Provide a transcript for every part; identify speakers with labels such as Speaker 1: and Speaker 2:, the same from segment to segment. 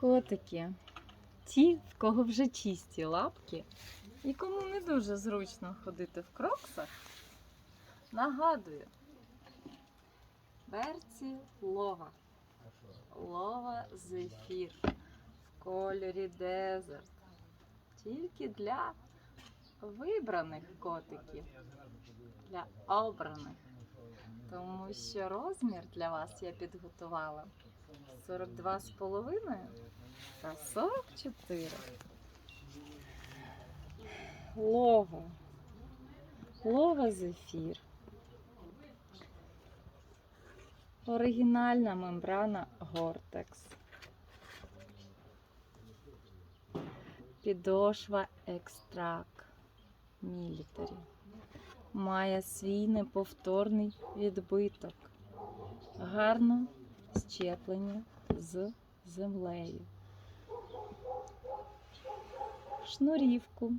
Speaker 1: Котики. Ті, в кого вже чисті лапки, і кому не дуже зручно ходити в кроксах, нагадую. Берці лова. Лова зефір в кольорі дезерт. Тільки для вибраних котиків, для обраних. Тому що розмір для вас я підготувала 42,5 та 44. Лова. Лова зефір. Оригінальна мембрана Гортекс. Підошва екстрак мілітарі. Має свій неповторний відбиток. Гарно щеплення з землею. Шнурівку,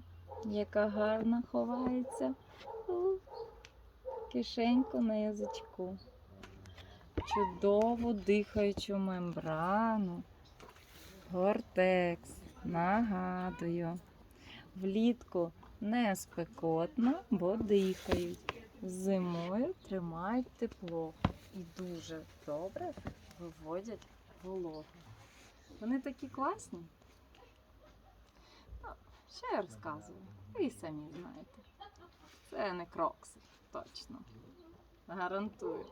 Speaker 1: яка гарно ховається у кишеньку на язичку. Чудову дихаючу мембрану. Гортекс. Нагадую. Влітку не спекотно, бо дихають. Зимою тримають тепло і дуже добре виводять вологу. Вони такі класні. Що я розказую? Ви самі знаєте. Це не крокси, точно. Гарантую.